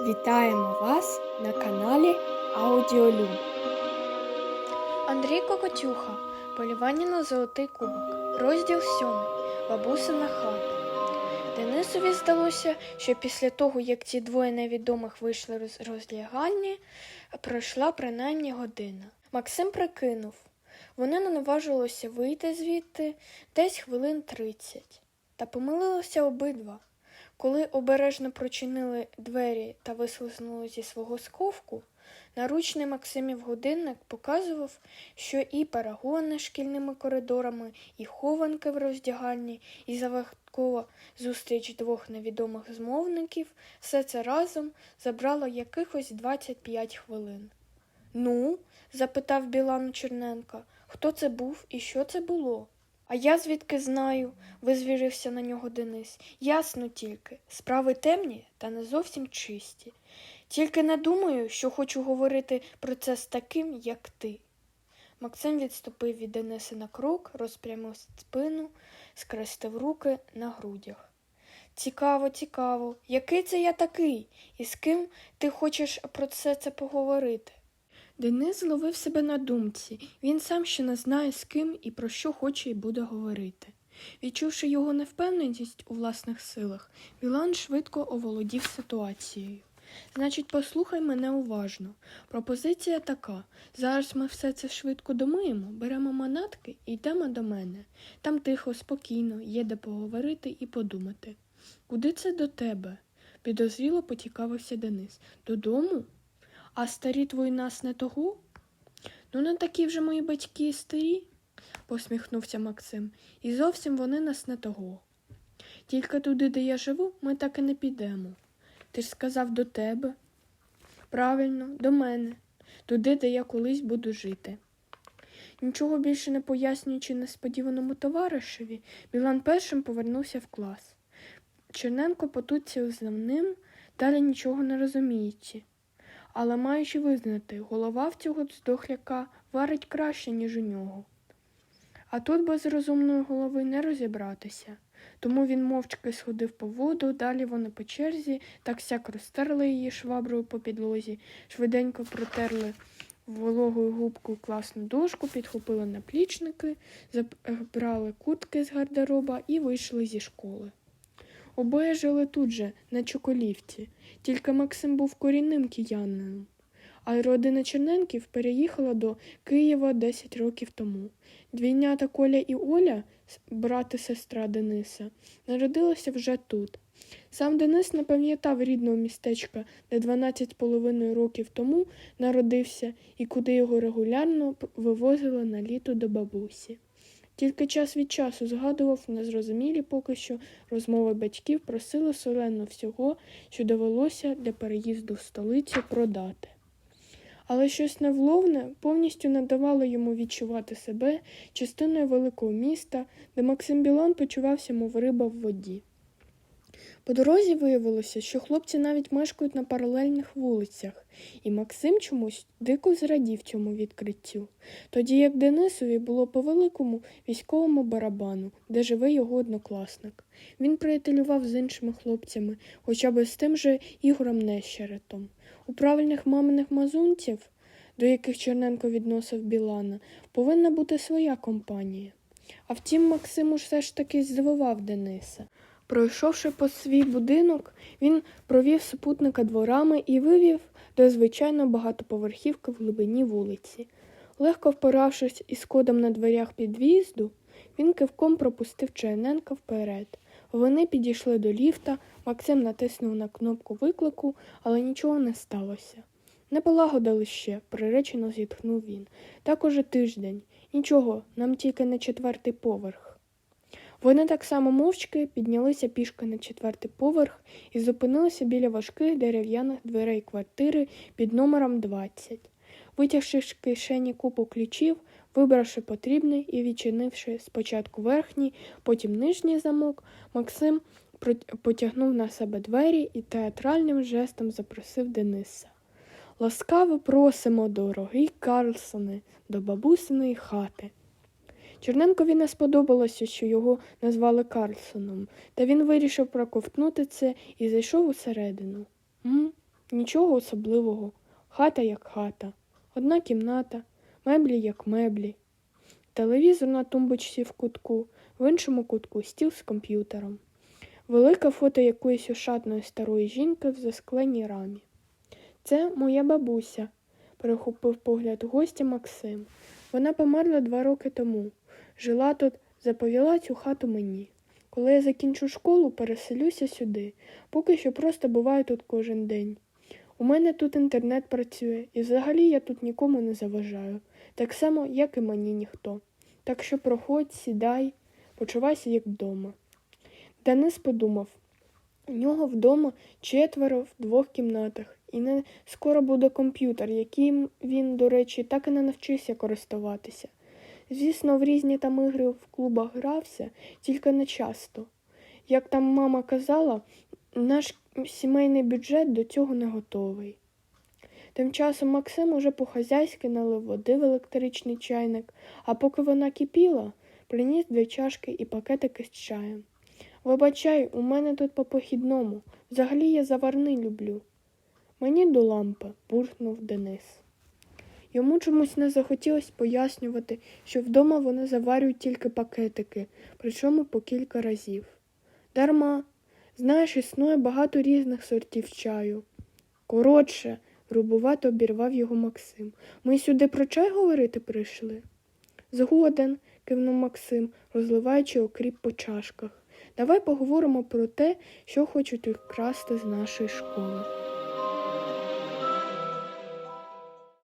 Вітаємо вас на каналі Аудіолюб. Андрій Кокотюха. Полювання на золотий кубок. Розділ 7. Бабусина хата. Денисові здалося, що після того, як ці двоє невідомих вийшли з розлягальні, пройшла принаймні година. Максим прикинув. Вони не наважилися вийти звідти десь хвилин тридцять. Та помилилися обидва. Коли обережно прочинили двері та вислизнули зі свого сковку, наручний Максимів годинник показував, що і перегони шкільними коридорами, і хованки в роздягальні, і завадкова зустріч двох невідомих змовників все це разом забрало якихось 25 хвилин. Ну, запитав Білан Черненка, хто це був і що це було? А я звідки знаю, визвірився на нього Денис. Ясно тільки, справи темні та не зовсім чисті. Тільки не думаю, що хочу говорити про це з таким, як ти. Максим відступив від Дениса на крок, розпрямив спину, скрестив руки на грудях. Цікаво, цікаво, який це я такий, і з ким ти хочеш про це це поговорити? Денис зловив себе на думці. Він сам ще не знає, з ким і про що хоче і буде говорити. Відчувши його невпевненість у власних силах, Білан швидко оволодів ситуацією. Значить, послухай мене уважно. Пропозиція така. Зараз ми все це швидко домиємо, беремо манатки і йдемо до мене. Там тихо, спокійно, є де поговорити і подумати. Куди це до тебе? підозріло поцікавився Денис. Додому? А старі твої нас не того? Ну, не такі вже мої батьки старі, посміхнувся Максим, і зовсім вони нас не того. Тільки туди, де я живу, ми так і не підемо. Ти ж сказав до тебе. Правильно, до мене, туди, де я колись буду жити. Нічого більше не пояснюючи несподіваному товаришеві, Білан першим повернувся в клас. Черненко потуців за ним, далі нічого не розуміючи. Але маючи визнати, голова в цього здохляка варить краще, ніж у нього. А тут без розумної голови не розібратися. Тому він мовчки сходив по воду, далі вони по черзі, так сяк розтерли її шваброю по підлозі, швиденько протерли вологою губкою класну дошку, підхопили наплічники, забрали куртки з гардероба і вийшли зі школи. Обоє жили тут же, на Чоколівці, тільки Максим був корінним киянином. А родина Черненків переїхала до Києва 10 років тому. Двійнята Коля і Оля, брат і сестра Дениса, народилися вже тут. Сам Денис не пам'ятав рідного містечка, де 12 половиною років тому народився і куди його регулярно вивозили на літо до бабусі. Тільки час від часу згадував незрозумілі поки що розмови батьків про силу солено всього, що довелося для переїзду в столицю продати. Але щось невловне повністю не давало йому відчувати себе частиною великого міста, де Максим Білан почувався, мов риба в воді. По дорозі виявилося, що хлопці навіть мешкають на паралельних вулицях, і Максим чомусь дико зрадів цьому відкриттю, тоді як Денисові було по великому військовому барабану, де живе його однокласник. Він приятелював з іншими хлопцями, хоча б з тим же Ігорем Нещеретом. У правильних маминих мазунців, до яких Черненко відносив Білана, повинна бути своя компанія. А втім, Максим уж все ж таки здивував Дениса. Пройшовши по свій будинок, він провів супутника дворами і вивів до звичайно багатоповерхівки в глибині вулиці. Легко впоравшись із кодом на дверях під'їзду, він кивком пропустив Черненка вперед. Вони підійшли до ліфта, Максим натиснув на кнопку виклику, але нічого не сталося. Не полагодили ще, приречено зітхнув він. Так уже тиждень. Нічого, нам тільки на четвертий поверх. Вони так само мовчки піднялися пішки на четвертий поверх і зупинилися біля важких дерев'яних дверей квартири під номером 20. Витягши з кишені купу ключів, вибравши потрібний і відчинивши спочатку верхній, потім нижній замок, Максим потягнув на себе двері і театральним жестом запросив Дениса. Ласкаво просимо, дорогий Карлсоне, до бабусиної хати. Черненкові не сподобалося, що його назвали Карлсоном, та він вирішив проковтнути це і зайшов усередину. М? Нічого особливого. Хата як хата. Одна кімната, меблі як меблі. Телевізор на тумбочці в кутку, в іншому кутку стіл з комп'ютером. Велике фото якоїсь ошатної старої жінки в заскленій рамі. Це моя бабуся, перехопив погляд гостя Максим. Вона померла два роки тому. Жила тут, заповіла цю хату мені. Коли я закінчу школу, переселюся сюди. Поки що просто буваю тут кожен день. У мене тут інтернет працює, і взагалі я тут нікому не заважаю, так само, як і мені ніхто. Так що проходь, сідай, почувайся як вдома. Денис подумав, у нього вдома четверо в двох кімнатах, і не скоро буде комп'ютер, яким він, до речі, так і не навчився користуватися. Звісно, в різні там ігри в клубах грався, тільки не часто. Як там мама казала, наш сімейний бюджет до цього не готовий. Тим часом Максим уже по-хазяйськи налив води в електричний чайник, а поки вона кипіла, приніс дві чашки і пакетики з чаєм. Вибачай, у мене тут по похідному. Взагалі я заварний люблю. Мені до лампи, буркнув Денис. Йому чомусь не захотілося пояснювати, що вдома вони заварюють тільки пакетики, причому по кілька разів. Дарма, знаєш, існує багато різних сортів чаю. Коротше, грубувато обірвав його Максим. Ми сюди про чай говорити прийшли. Згоден, кивнув Максим, розливаючи окріп по чашках. Давай поговоримо про те, що хочуть вкрасти з нашої школи.